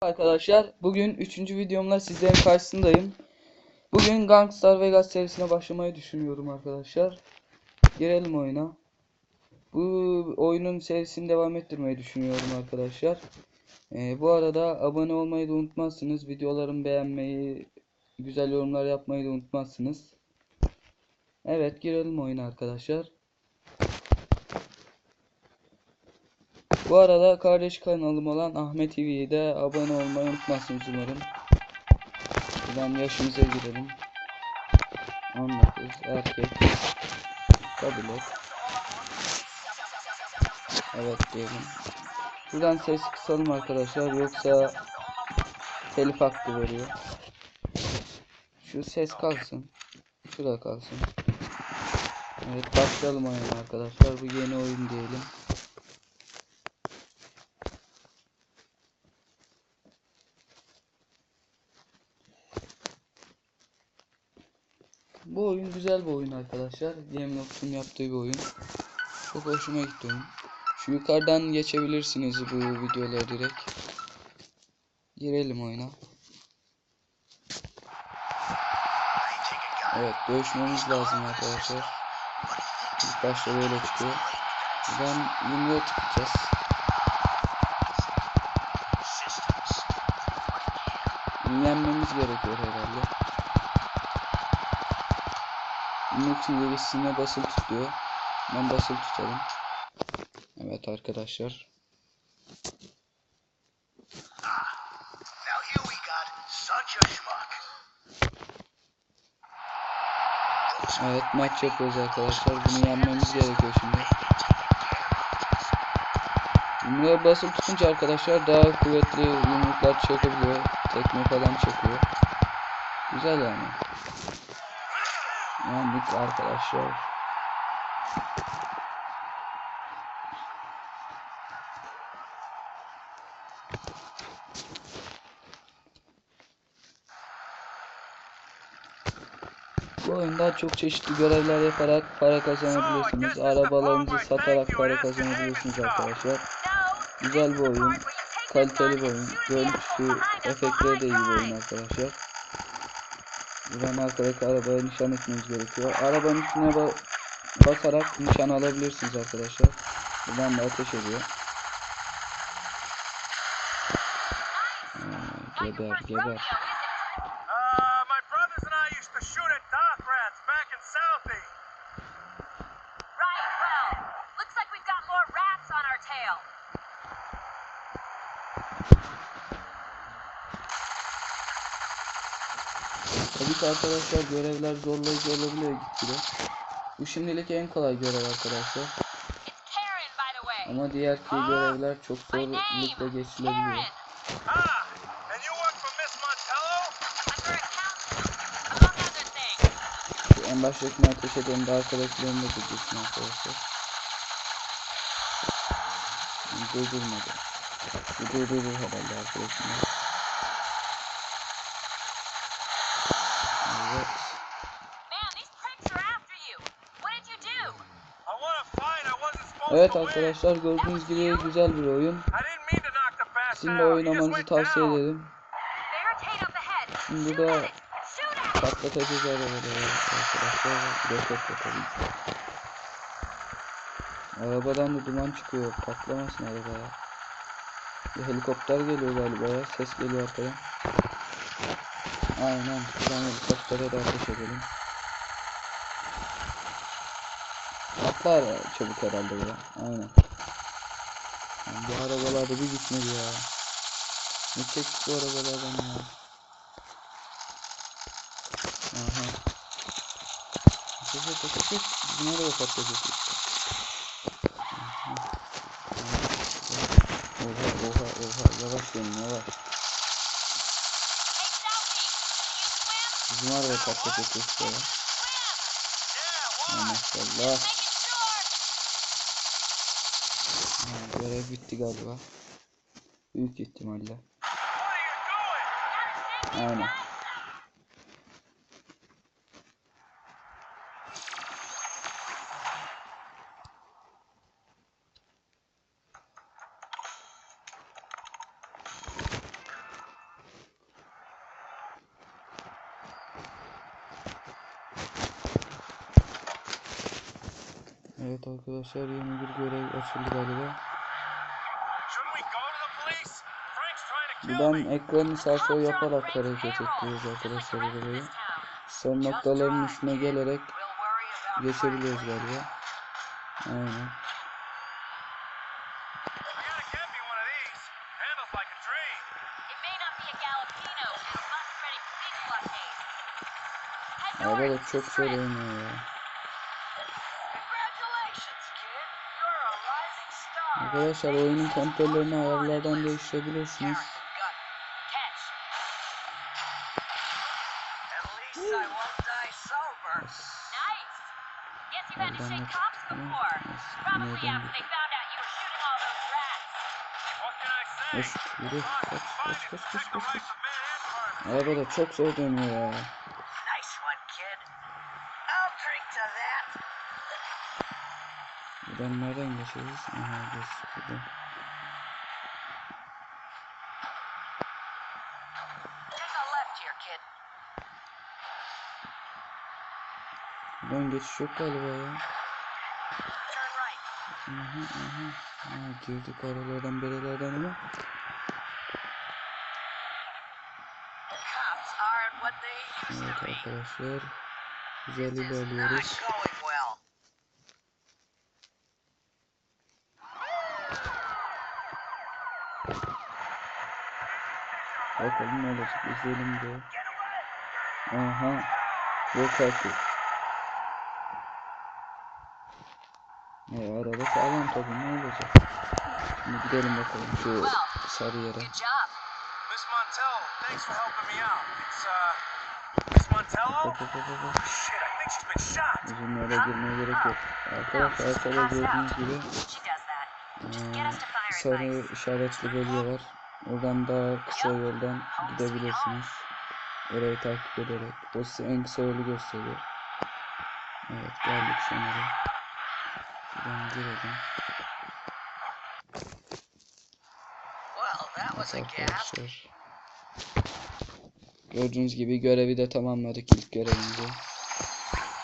Arkadaşlar bugün 3. videomla sizlerin karşısındayım. Bugün Gangstar Vegas serisine başlamayı düşünüyorum arkadaşlar. Girelim oyuna. Bu oyunun serisini devam ettirmeyi düşünüyorum arkadaşlar. Ee, bu arada abone olmayı da unutmazsınız. Videolarımı beğenmeyi, güzel yorumlar yapmayı da unutmazsınız. Evet girelim oyuna arkadaşlar. Bu arada kardeş kanalım olan Ahmet TV'ye de abone olmayı unutmazsınız umarım. Buradan yaşımıza girelim. 19 erkek. Kabul et. Evet diyelim. Buradan ses kısalım arkadaşlar yoksa telif hakkı veriyor. Şu ses kalsın. Şu da kalsın. Evet başlayalım oyuna arkadaşlar. Bu yeni oyun diyelim. Oyun güzel bir oyun arkadaşlar. Gameloft'un yaptığı bir oyun. Çok hoşuma gitti oyun. Şu yukarıdan geçebilirsiniz bu videoları direkt. Girelim oyuna. Evet dövüşmemiz lazım arkadaşlar. İlk başta böyle çıkıyor. Buradan yumruğa tıklayacağız. Yenmemiz gerekiyor herhalde. Bunun için gerisine basılı tutuyor. Ben basılı tutalım. Evet arkadaşlar. Evet maç yapıyoruz arkadaşlar. Bunu yenmemiz gerekiyor şimdi. Yumruğa basılı tutunca arkadaşlar daha kuvvetli yumruklar çekebiliyor. Tekme falan çekiyor. Güzel yani. Yendik arkadaşlar. Bu oyunda çok çeşitli görevler yaparak para kazanabilirsiniz. Arabalarınızı satarak para kazanabilirsiniz arkadaşlar. Güzel bir oyun. Kaliteli bir oyun. Görüntüsü, efektleri de iyi bir oyun arkadaşlar. Buradan arkadaki arabaya nişan etmeniz gerekiyor. Arabanın üstüne ba basarak nişan alabilirsiniz arkadaşlar. Buradan da ateş ediyor. Aa, geber geber. Ki arkadaşlar görevler zorlayıcı olabiliyor gitgide. Bu şimdilik en kolay görev arkadaşlar. Ama diğer ki görevler çok zorlukla geçilebiliyor. En baştakine ateş edelim de arkadakilerini de durdursun arkadaşlar. Durdurmadı. Durdurur herhalde arkadaşlar. Evet arkadaşlar gördüğünüz gibi güzel bir oyun. Sizin de oynamanızı tavsiye ederim. Şimdi de patlatacağız arabaları arkadaşlar. Roket ki. Arabadan da duman çıkıyor. Patlamasın araba ya. Bir helikopter geliyor galiba ya. Ses geliyor arkadan. Aynen. Buradan helikoptere de ateş edelim. Patlar çabuk herhalde ya. Aynen. Yani bu arabalarda bir gitmedi ya. Ne çekti bu arabalardan ya. Aha. Et ateş et. Bizim araba patlayacak işte. Oha oha oha yavaş gelin yavaş. Bizim araba patlayacak işte maşallah. Ha, görev bitti galiba. Büyük ihtimalle. Aynen. Evet arkadaşlar yeni bir görev açıldı galiba. Buradan ekranı sağ sol yaparak hareket ettiriyoruz arkadaşlar burayı. Son noktaların üstüne gelerek geçebiliyoruz galiba. Aynen. We gotta get me one of rats. What can I say? Koş yürü. Hard to Koş find koş it. koş Take koş the koş. life of man and farmer. Araba da çok zor dönüyor ya. Buradan nereden geçeriz? Aha geç buradan. Buradan geçiş yok galiba ya. Aha aha. Ha, girdik aralardan berelerden ama. Evet arkadaşlar. Güzel ilerliyoruz. Bakalım ne olacak izleyelim de. Aha. Yok artık. E, araba sağlam tabii ne olacak. Şimdi gidelim bakalım şu sarı yere. Good job. Miss Montello, thanks for helping me out. It's, uh. Uzun yola girmeye gerek yok. Arkadaşlar arkada gördüğünüz gibi fire sarı işaretli bölge var. Oradan daha kısa yoldan gidebilirsiniz. Orayı takip ederek. O size en kısa yolu gösteriyor. Evet geldik sanırım. Şuradan girelim. Arkadaşlar. Gördüğünüz gibi görevi de tamamladık ilk görevimizi.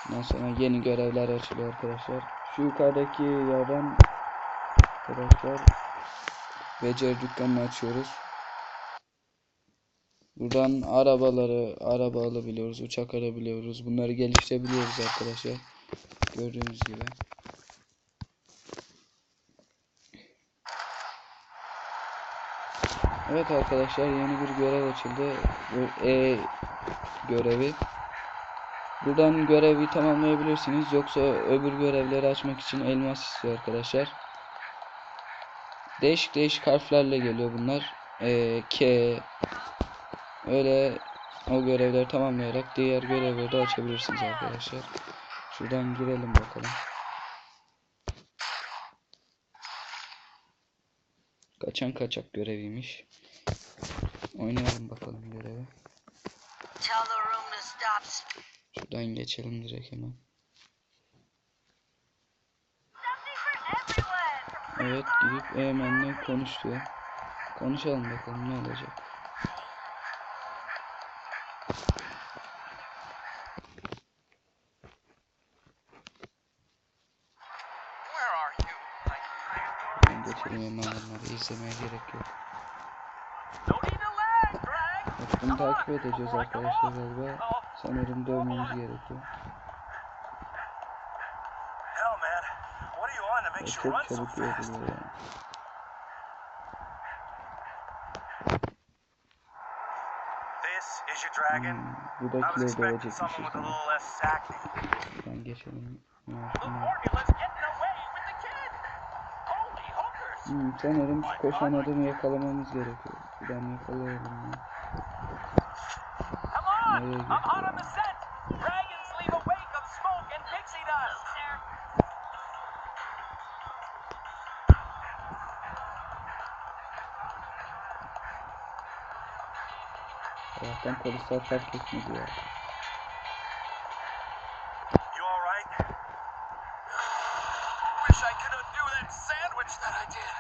Ondan sonra yeni görevler açılıyor arkadaşlar. Şu yukarıdaki yerden arkadaşlar beceri dükkanını açıyoruz. Buradan arabaları, araba alabiliyoruz, uçak alabiliyoruz. Bunları geliştirebiliyoruz arkadaşlar. Gördüğünüz gibi. Evet arkadaşlar yeni bir görev açıldı. E görevi. Buradan görevi tamamlayabilirsiniz. Yoksa öbür görevleri açmak için elmas istiyor arkadaşlar. Değişik değişik harflerle geliyor bunlar. E, K öyle o görevleri tamamlayarak diğer görevleri de açabilirsiniz arkadaşlar. Şuradan girelim bakalım. Kaçan kaçak göreviymiş. Oynayalım bakalım görevi. Şuradan geçelim direkt hemen. Evet gidip Eymen'le konuş diyor. Konuşalım bakalım ne olacak. Şuradan geçelim bunları izlemeye gerek yok. Bak bunu takip edeceğiz arkadaşlar galiba. Sanırım dövmemiz gerekiyor. Acne. Şuradan geçelim. Ya The şunlar. formula's getting away with the kid. Holy hookers. Hmm, sanırım şu koşan adamı yakalamamız gerekiyor. Şuradan yakalayalım ya. Nereye I'm I did.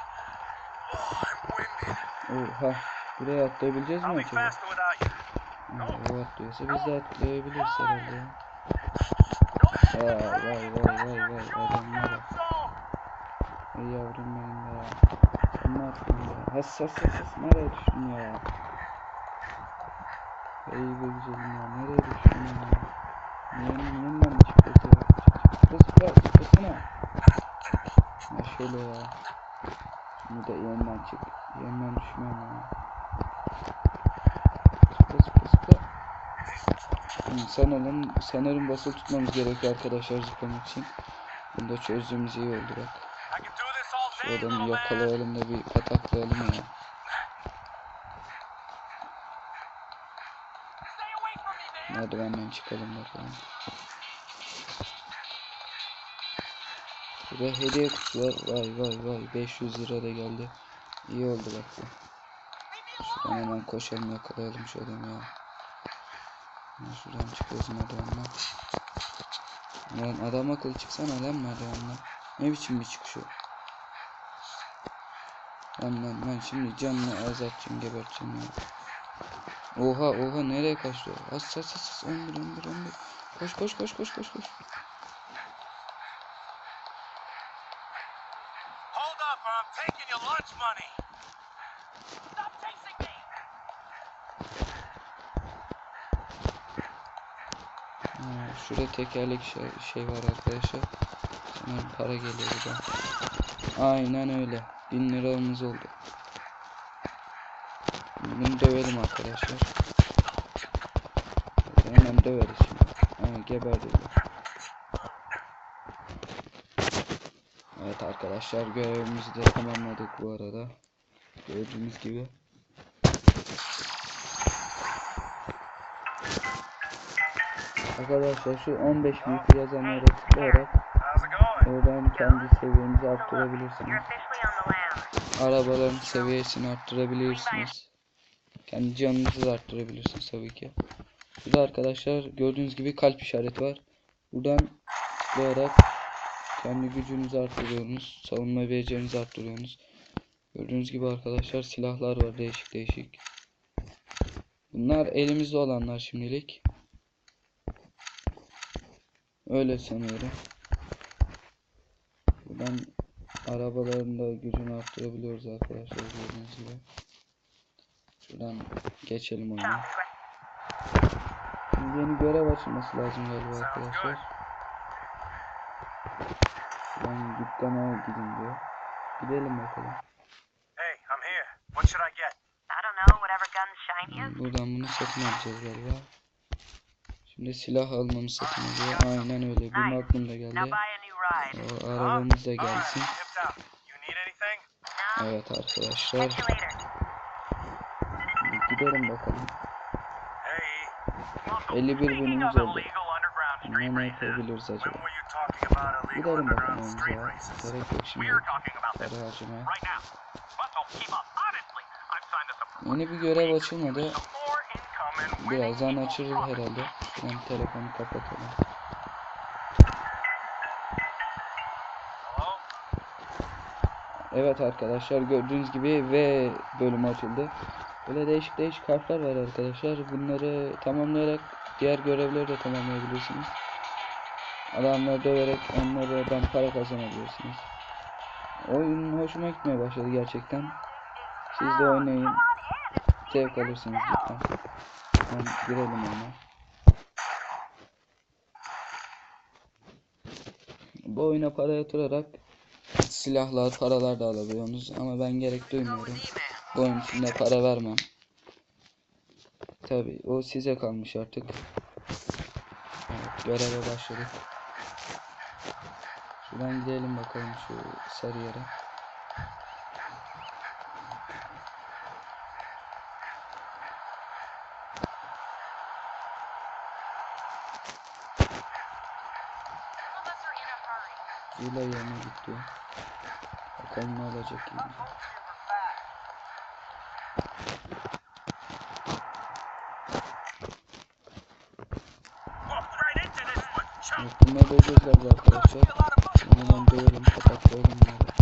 Oh, I'm winded. Oha. Buraya atlayabileceğiz I'll mi be acaba? faster without you. Ha, o atlıyorsa biz de atlayabiliriz herhalde ya. No Vay vay vay vay vay adamlara. Ey yavrum benim ya. Sen ne yaptın ya? Has has has has nereye düştün ya? Ey be güzelim ya nereye düştün ya? Niye niye lan çıkıyorsun ya? Çık çık çık çık çıksana. Ya şöyle ya. Şimdi de yeniden çık. Yeniden düşmüyorum ya. Zıpla. Hı, Sanırım, sanırım basılı tutmamız gerekiyor arkadaşlar zıplamak için. Bunu da çözdüğümüz iyi oldu bak. Şu adamı yakalayalım da bir pataklayalım ya. Merdivenden çıkalım bakalım. Burada hediye kutular. Vay vay vay 500 lira da geldi. İyi oldu bak bu. Şuradan hemen koşalım yakalayalım şu adamı ya. Şuradan çıkıyoruz merdivenden. Lan adam akıllı çıksana lan merdivenden. Ne biçim bir çıkış o? Lan lan lan şimdi canını azaltacağım geberteceğim ya. Oha oha nereye kaçtı? As as as as 11 11 11. Koş koş koş koş koş koş. Hold up, or I'm taking your lunch money. Stop chasing me. Ha, şurada tekerlek şey, şey var arkadaşlar. Sanırım para geliyor buradan. Aynen öyle. 1000 liramız oldu. Bunu dövelim arkadaşlar. Hemen döveriz şimdi. Ha, geberdi. Evet arkadaşlar görevimizi de tamamladık bu arada. Gördüğünüz gibi. Arkadaşlar şu 15 büyük yazan yere tıklayarak oradan kendi seviyenizi arttırabilirsiniz. Arabaların seviyesini arttırabilirsiniz. Kendi canınızı da arttırabilirsiniz tabii ki. Burada arkadaşlar gördüğünüz gibi kalp işareti var. Buradan tıklayarak kendi gücünüzü arttırıyorsunuz. Savunma becerinizi arttırıyorsunuz. Gördüğünüz gibi arkadaşlar silahlar var değişik değişik. Bunlar elimizde olanlar şimdilik. Öyle sanıyorum. Buradan arabaların da gücünü arttırabiliyoruz arkadaşlar gördüğünüz gibi. Şuradan geçelim oyuna. Şimdi yeni görev açılması lazım galiba arkadaşlar. Şuradan dükkana gidin diyor. Gidelim bakalım. Hey, I'm here. What should I get? I don't know, whatever gun's shiniest. Buradan bunu satın alacağız galiba. Şimdi silah almamız satın alıyor. Aynen öyle. Bir magnum da Now geldi. O arabamız da right, gelsin. Evet arkadaşlar. Gidelim bakalım. Hey. 51 Speaking binimiz of oldu. illegal underground street Ne yapabiliriz acaba? Gidelim bakalım races? Gerek yok şimdi para harcamaya. Yeni bir görev açılmadı. Birazdan açılır herhalde. Şuradan telefonu kapatalım. Evet arkadaşlar gördüğünüz gibi V bölümü açıldı. Böyle değişik değişik harfler var arkadaşlar. Bunları tamamlayarak diğer görevleri de tamamlayabilirsiniz. Adamları döverek onlardan para kazanabilirsiniz. Oyun hoşuma gitmeye başladı gerçekten. Siz de oynayın. Zevk alırsınız cidden. Tamam, girelim ona. Bu oyuna para yatırarak silahlar, paralar da alabiliyorsunuz ama ben gerek duymuyorum. Oyun içinde para vermem. Tabi o size kalmış artık. Evet, göreve başladık. Şuradan gidelim bakalım şu sarı yere. Zula yerine gitti. Bakalım ne olacak şimdi. Bunları da galiba arkadaşlar. Ben hemen döverim, kapatlayalım bunları.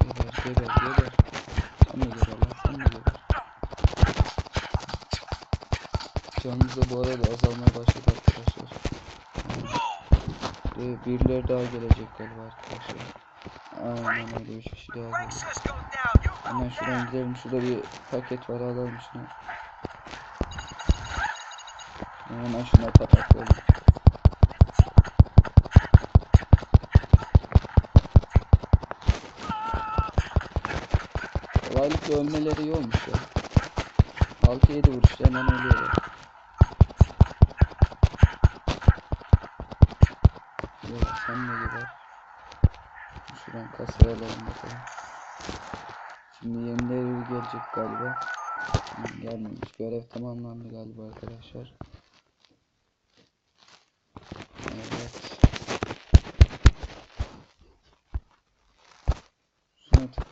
Geber, geber, geber. Sen de geber lan, sen de geber. Canımız da bu arada azalmaya başladı arkadaşlar. Ve birileri daha gelecek galiba arkadaşlar. Aynen öyle üç kişi daha gelecek. Hemen şuradan gidelim. Şurada bir paket var alalım şunu. Hemen şuna pataklayalım. Kolaylıkla ölmeleri iyi olmuş ya. 6-7 vuruşta hemen ölüyorlar. Evet sen ne gibi? Şuradan kasaya alalım bakalım. Şimdi yenileri gelecek galiba. Gelmemiş. Görev tamamlandı galiba arkadaşlar. Evet.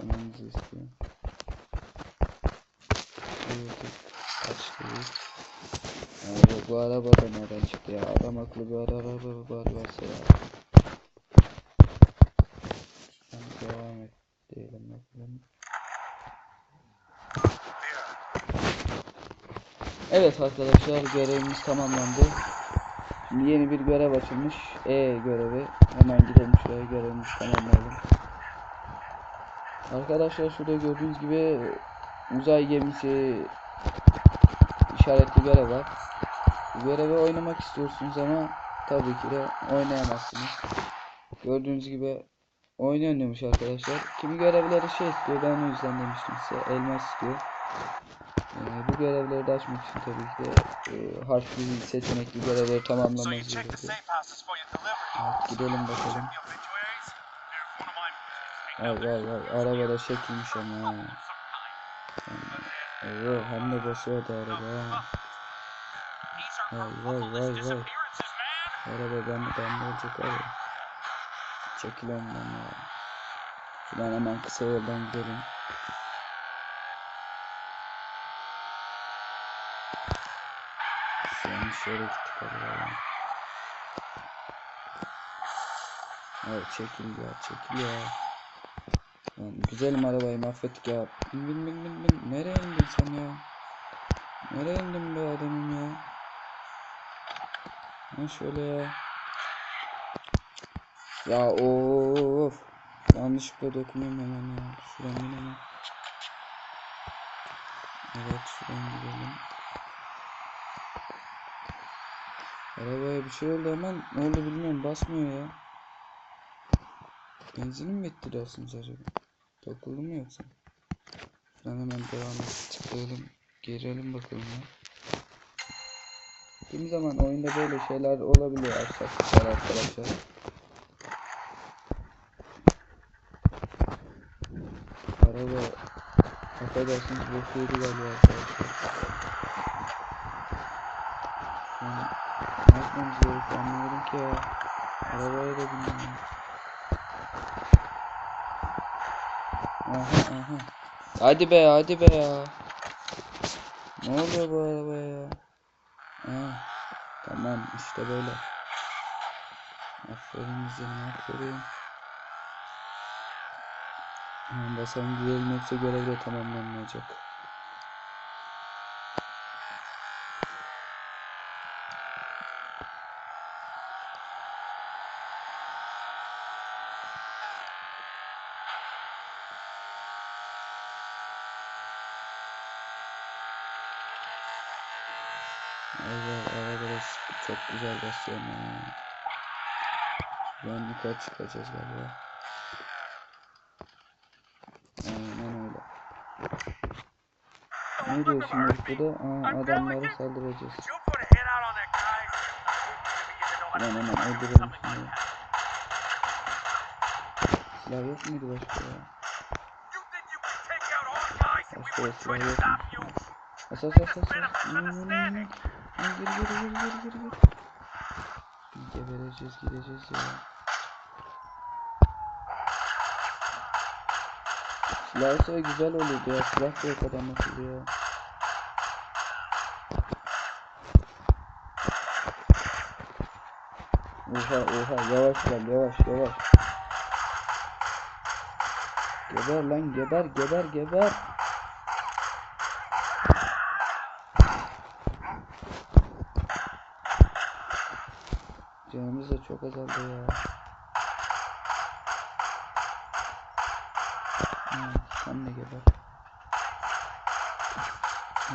Tıklamamızı istiyor. Evet. Açtık. Evet, bu araba da nereden çıktı ya? Adam akıllı bir araba var varsa ya. Şuradan devam et diyelim bakalım. Evet arkadaşlar görevimiz tamamlandı. Şimdi yeni bir görev açılmış. E görevi. Hemen gidelim şuraya görevimizi tamamlayalım. Arkadaşlar şurada gördüğünüz gibi uzay gemisi işaretli görev var. Bu görevi oynamak istiyorsunuz ama tabii ki de oynayamazsınız. Gördüğünüz gibi oynanıyormuş arkadaşlar. Kimi görevleri şey istiyor ben o yüzden demiştim size elmas istiyor. Ee, bu görevleri de açmak için tabii ki de e, harfli seçenekli görevleri tamamlamanız gerekiyor. Evet, gidelim bakalım. Vay vay vay arabada çekilmiş ama. Oo, hem de basıyordu araba Vay vay vay vay. Araba ben ben olacak abi. Çekil önden ya. Şuradan hemen kısa yoldan gidelim. Yanlış yere gittik ya. Evet çekil ya çekil ya. Lan güzelim arabayı mahvettik ya. Bin bin bin bin bin. Nereye indin sen ya? Nereye indin be adamım ya? Ha şöyle ya. Ya of. Yanlışlıkla dokunuyorum hemen ya. Şuradan hemen. Evet şuradan gidelim. Arabaya bir şey oldu hemen. Ne oldu bilmiyorum. Basmıyor ya. Benzinim mi bitti dersiniz acaba? Takıldı mı yoksa? Şuradan hemen devam et. Tıklayalım. Girelim bakalım ya. Kimi zaman oyunda böyle şeyler olabiliyor aksaklıklar arkadaşlar. Araba affedersiniz boş yedi galiba arkadaşlar. An ne yapmamız gerekiyor anlamadım ki ya. Arabaya da binmiyorum. Aha aha. Hadi be hadi be ya. Ne oluyor bu arabaya ya? Ha, tamam işte böyle. Aferin bize aferin. Hemen basalım gidelim yoksa görev de tamamlanmayacak. Evet arabada çok güzel basıyorum ya. Yukarı çıkacağız galiba. Aynen öyle. Ne diyorsun burada? Aa, adamlara saldıracağız. Lan hemen öldürelim şunu. Silah yok muydu başka ya? Başka wouldn't silah yok mu? As as as as as. Gir gir gir gir gir gir. Gebereceğiz gideceğiz ya. Larsa güzel oluyordu ya. Silah da yok adam akıllı ya. Oha oha yavaş lan yavaş yavaş. Geber lan geber geber geber. Canımız da çok azaldı ya.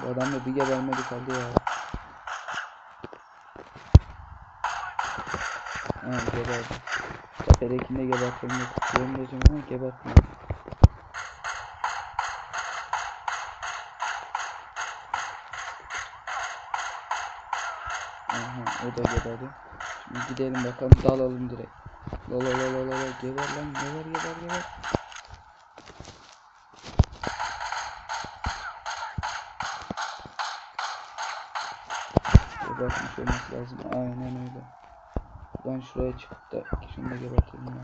Adam da bir gebermedi kaldı ya. Ha geberdi. Tepedekini de gebertmem yok. Diyorum diyeceğim ama gebertmedim. Aha o da geberdi. Şimdi gidelim bakalım dalalım direkt. La la la la la la geber lan geber geber geber. Gebertmiş olması lazım. Aynen öyle. Ben şuraya çıkıp da şunu da gebertelim ya.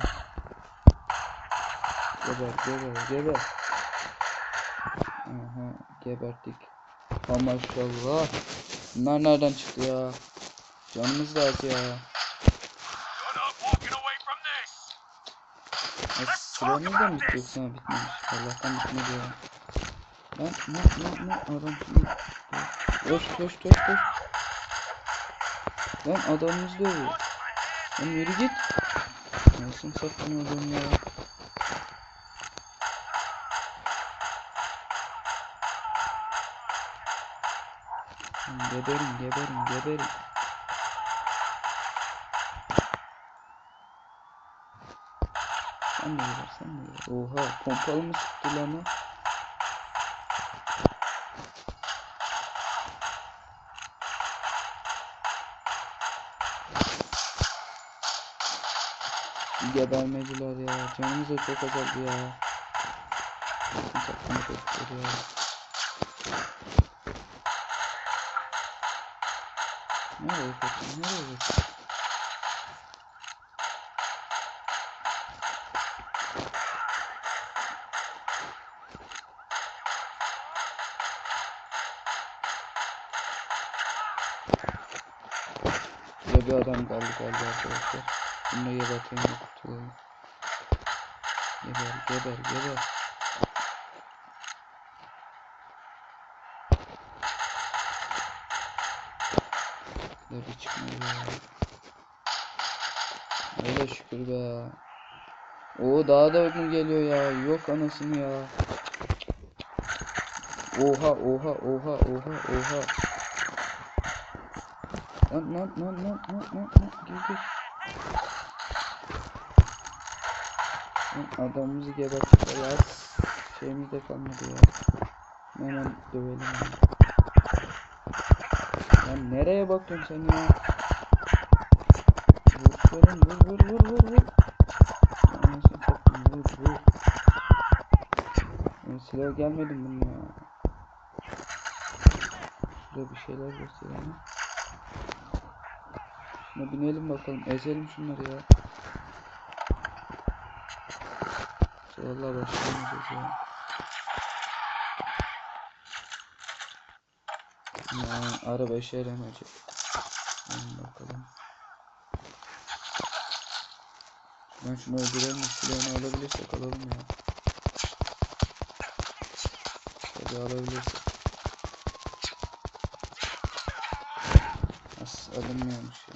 Geber geber geber. Aha geberttik. Ha maşallah. Bunlar nereden çıktı ya? Canımız da az ya. You're not walking away from this. Ya Süremiz de mi bitiyor sana bitmemiş? Allah'tan bitmedi ya. Lan ne ne ne adam şimdi. Koş koş koş koş. Lan adamımız dövüyor. Lan yürü git. Nasıl adam ya. Geberin geberin geberin. Sen de geber sen de geber. Oha pompalı mı sıktı lan o? Gebermediler ya. Canımız da çok azaldı ya. Satın bekliyor ya. Nereye kaçın? Nereye? Burada bir adam kaldı galiba arkadaşlar. Bunu geberteyim de kurtulalım. Geber geber geber. Bir çıkmıyor ya. Öyle şükür be. O daha da mı geliyor ya? Yok anasını ya. Oha oha oha oha oha. Lan lan lan lan lan lan lan gir gir. Adamımızı geberttiler. Şeyimiz de kalmadı ya. Hemen dövelim onu. Lan nereye bakıyorsun sen ya? Vur şöyle vur vur vur vur vur. Anasını satayım vur vur. Ya silah gelmedi mi bunun ya? Şurada bir şeyler gösterelim. Şuna binelim bakalım. Ezelim şunları ya. Vallahi başlayamayacağız ya. Ya araba işe yaramayacak. Hadi bakalım. Ben şunu öldürelim silahını alabilirsek alalım ya. Tabii alabilirsek. As alınmıyormuş ya.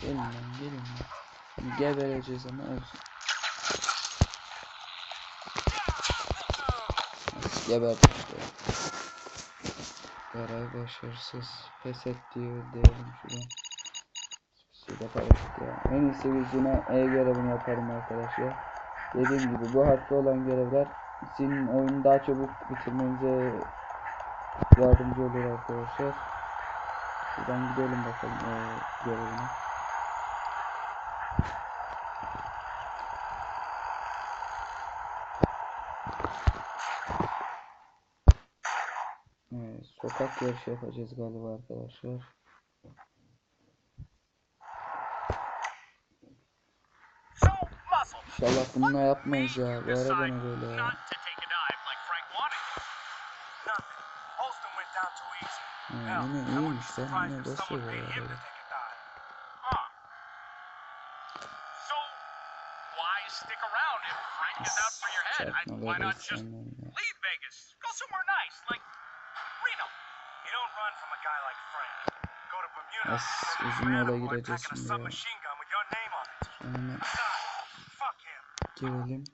Gelin lan gelin lan. Şimdi gebereceğiz ama olsun. Geberdik. Görev başarısız. Pes et diyor diyelim şuradan. Şurada karışık ya. En iyisi yine E görevini yaparım arkadaşlar. Dediğim gibi bu harfli olan görevler sizin oyunu daha çabuk bitirmenize yardımcı olur arkadaşlar. Şuradan gidelim bakalım E görevine. Evet, sokak yarışı yapacağız galiba arkadaşlar. So, muscle. İnşallah bununla yapmayız ya. Bu arada ne böyle ya. Not to take a dive like Frank wanted to. Nothing. Holston went down too easy. Ha, Hell, yine I wouldn't iyiymiş be lan. surprised Yine if dostuz someone paid ya him to böyle. take a dive. Huh. So, why stick around if Frank is out for your head? I, Çarpma why böyle not just insanların ya. leave As uzun yola gireceğiz şimdi ya. him. girelim.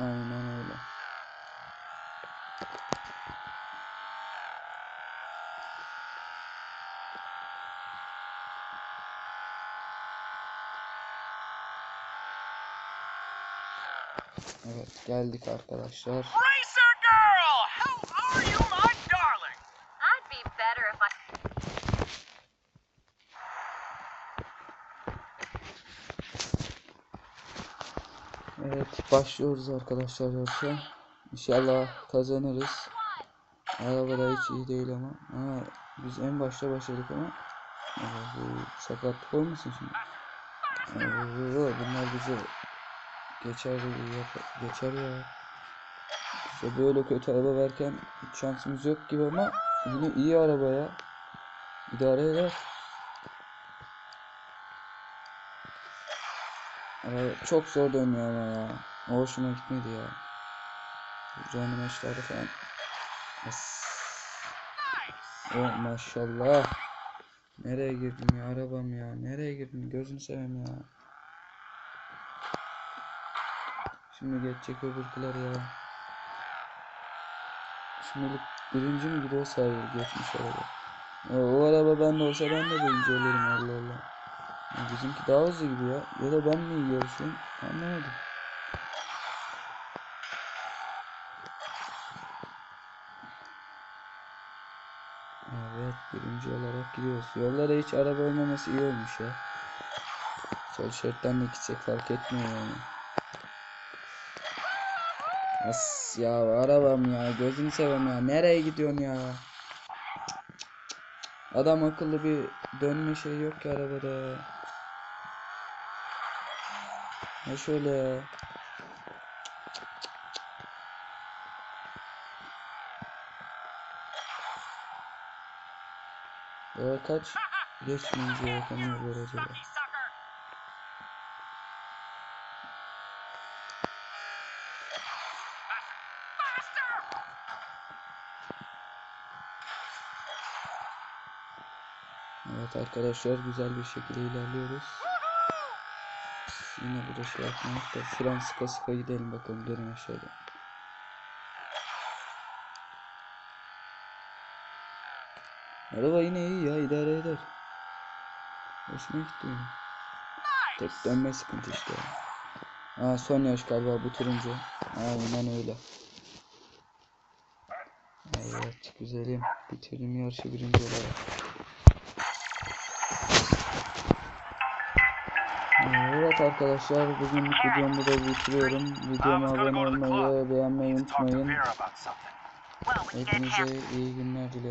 Aynen öyle. Evet geldik arkadaşlar. Evet başlıyoruz arkadaşlar yarışa. İnşallah kazanırız. Araba da hiç iyi değil ama. Ha, biz en başta başladık ama. Bu sakatlık olmasın şimdi. Aa, bunlar bize geçer, geçer ya. Bize böyle kötü araba verken hiç şansımız yok gibi ama yine iyi araba ya. İdare eder. Çok zor dönüyor ama ya. O hoşuma gitmedi ya. Canlı maçlarda falan. As. Oh maşallah. Nereye girdim ya arabam ya? Nereye girdim? Gözünü seveyim ya. Şimdi geçecek öbürküler ya. Şimdilik birinci mi gidiyor sayılır geçmiş araba. O, o araba bende olsa ben de birinci olurum Allah Allah. Ya bizimki daha hızlı gibi ya. Da ben mi iyi? Anlamadım. Evet birinci olarak gidiyoruz. Yollara hiç araba olmaması iyi olmuş ya. Sol şeritten de gitsek fark etmiyor yani. As ya arabam ya gözünü seveyim ya nereye gidiyorsun ya? Adam akıllı bir dönme şey yok ki arabada. Ne şöyle. Ya kaç geçmeyince yakamıyorlar acaba? Evet arkadaşlar güzel bir şekilde ilerliyoruz. Yine burada şey yapmadık da fren sıka sıka gidelim bakalım gelin aşağıda. Araba yine iyi ya idare eder. Hoşuma gitti benim. Tek dönme sıkıntı işte. Aa son yarış galiba bu turuncu. Aynen öyle. Evet güzelim. Bitirdim yarışı birinci olarak. Arkadaşlar bugünlük videomu burada bitiriyorum. Videoma abone olmayı, beğenmeyi unutmayın. Hepinize iyi günler dilerim.